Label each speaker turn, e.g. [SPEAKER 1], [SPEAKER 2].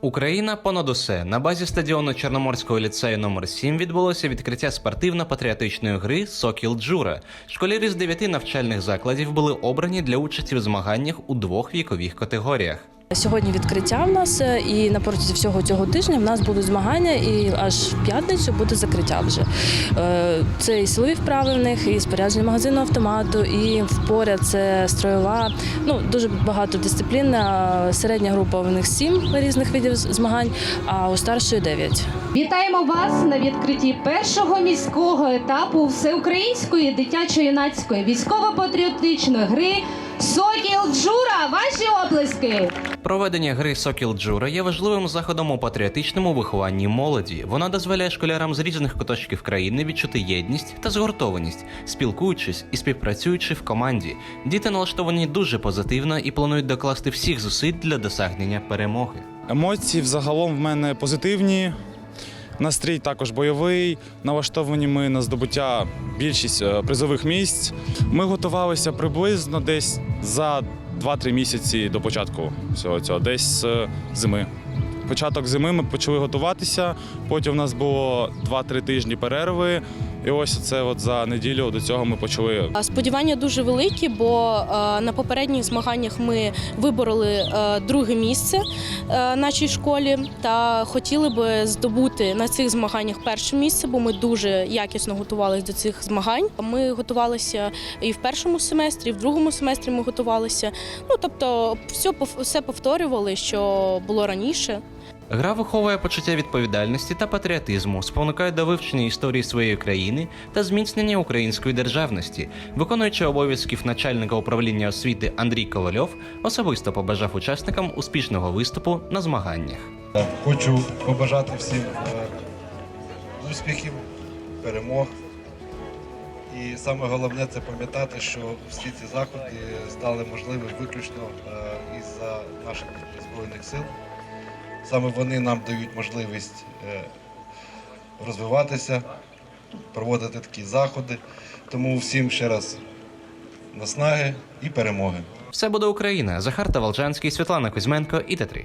[SPEAKER 1] Україна понад усе на базі стадіону Чорноморського ліцею номер 7 відбулося відкриття спортивно-патріотичної гри Сокіл Джура. Школярі з дев'яти навчальних закладів були обрані для участі в змаганнях у двох вікових категоріях.
[SPEAKER 2] Сьогодні відкриття в нас е, і на протязі всього цього тижня в нас будуть змагання, і аж в п'ятницю буде закриття вже. Е, Це і силові вправи в них, і спорядження магазину автомату, і поряд це строєва. Ну дуже багато дисциплін. Середня група в них сім різних видів змагань, а у старшої дев'ять.
[SPEAKER 3] Вітаємо вас на відкритті першого міського етапу всеукраїнської дитячо-юнацької військово-патріотичної гри Сокіл Джура. Ваші оплески!
[SPEAKER 1] Проведення гри Сокіл Джура є важливим заходом у патріотичному вихованні молоді. Вона дозволяє школярам з різних куточків країни відчути єдність та згуртованість, спілкуючись і співпрацюючи в команді. Діти налаштовані дуже позитивно і планують докласти всіх зусиль для досягнення перемоги.
[SPEAKER 4] Емоції взагалом в мене позитивні. Настрій також бойовий. Налаштовані ми на здобуття більшість е, призових місць. Ми готувалися приблизно десь за 2-3 місяці до початку всього цього, десь з зими. Початок зими ми почали готуватися. Потім у нас було 2-3 тижні перерви. І ось це от за неділю до цього ми почали
[SPEAKER 5] Сподівання дуже великі, бо е, на попередніх змаганнях ми вибороли е, друге місце е, нашій школі та хотіли би здобути на цих змаганнях перше місце, бо ми дуже якісно готувалися до цих змагань. Ми готувалися і в першому семестрі, і в другому семестрі ми готувалися. Ну тобто, все пов- все повторювали, що було раніше.
[SPEAKER 1] Гра виховує почуття відповідальності та патріотизму, спонукає до вивчення історії своєї країни та зміцнення української державності. Виконуючи обов'язків начальника управління освіти Андрій Ковальов особисто побажав учасникам успішного виступу на змаганнях.
[SPEAKER 6] Хочу побажати всім е, успіхів, перемог. І саме головне це пам'ятати, що всі ці заходи стали можливі виключно е, із-за наших Збройних сил. Саме вони нам дають можливість е, розвиватися, проводити такі заходи. Тому всім ще раз наснаги і перемоги.
[SPEAKER 1] Все буде Україна. Захар Таволжанський, Світлана Кузьменко і Т3.